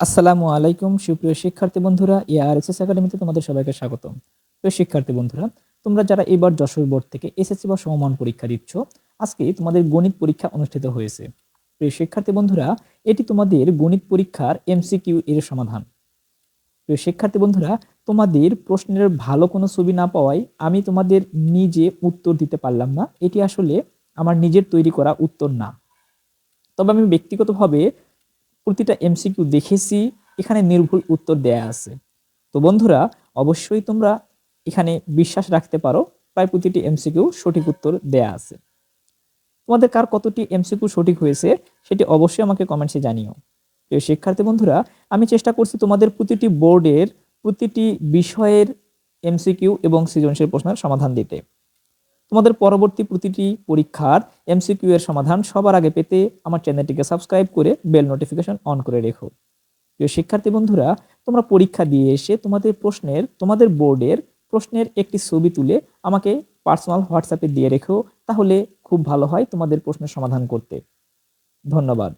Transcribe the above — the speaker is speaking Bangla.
আসসালামু আলাইকুম, সুপ্রিয় শিক্ষার্থী বন্ধুরা এআরএসএস একাডেমিতে তোমাদের সবাইকে স্বাগতম। প্রিয় শিক্ষার্থী বন্ধুরা, তোমরা যারা এবার যশোর বোর্ড থেকে এসএসসি বা সমমান পরীক্ষা দিচ্ছ, আজকে তোমাদের গণিত পরীক্ষা অনুষ্ঠিত হয়েছে। প্রিয় শিক্ষার্থী বন্ধুরা, এটি তোমাদের গণিত পরীক্ষার এমসিকিউ এর সমাধান। প্রিয় শিক্ষার্থী বন্ধুরা, তোমাদের প্রশ্নের ভালো কোনো ছবি না পাওয়ায় আমি তোমাদের নিজে উত্তর দিতে পারলাম না। এটি আসলে আমার নিজের তৈরি করা উত্তর না। তবে আমি ব্যক্তিগতভাবে প্রতিটা এমসিকিউ দেখেছি, এখানে নির্ভুল উত্তর দেয়া আছে। তো বন্ধুরা, অবশ্যই তোমরা এখানে বিশ্বাস রাখতে পারো, প্রায় প্রতিটি এমসিকিউ সঠিক উত্তর দেয়া আছে। তোমাদের কার কতটি এমসিকিউ সঠিক হয়েছে, সেটি অবশ্যই আমাকে কমেন্টসে জানিও। প্রিয় শিক্ষার্থী বন্ধুরা, আমি চেষ্টা করছি তোমাদের প্রতিটি বোর্ডের, প্রতিটি বিষয়ের এমসিকিউ এবং সৃজনশীল প্রশ্নের সমাধান দিতে। তোমাদের পরবর্তী প্রতিটি পরীক্ষার এমসিকিউ এর সমাধান সবার আগে পেতে আমার চ্যানেলটিকে সাবস্ক্রাইব করে বেল নোটিফিকেশন অন করে রেখো। প্রিয় শিক্ষার্থী বন্ধুরা, তোমরা পরীক্ষা দিয়ে এসে তোমাদের প্রশ্নের, তোমাদের বোর্ডের প্রশ্নের একটি ছবি তুলে আমাকে পার্সোনাল হোয়াটসঅ্যাপে দিয়ে রেখো, তাহলে খুব ভালো হয় তোমাদের প্রশ্নের সমাধান করতে। ধন্যবাদ।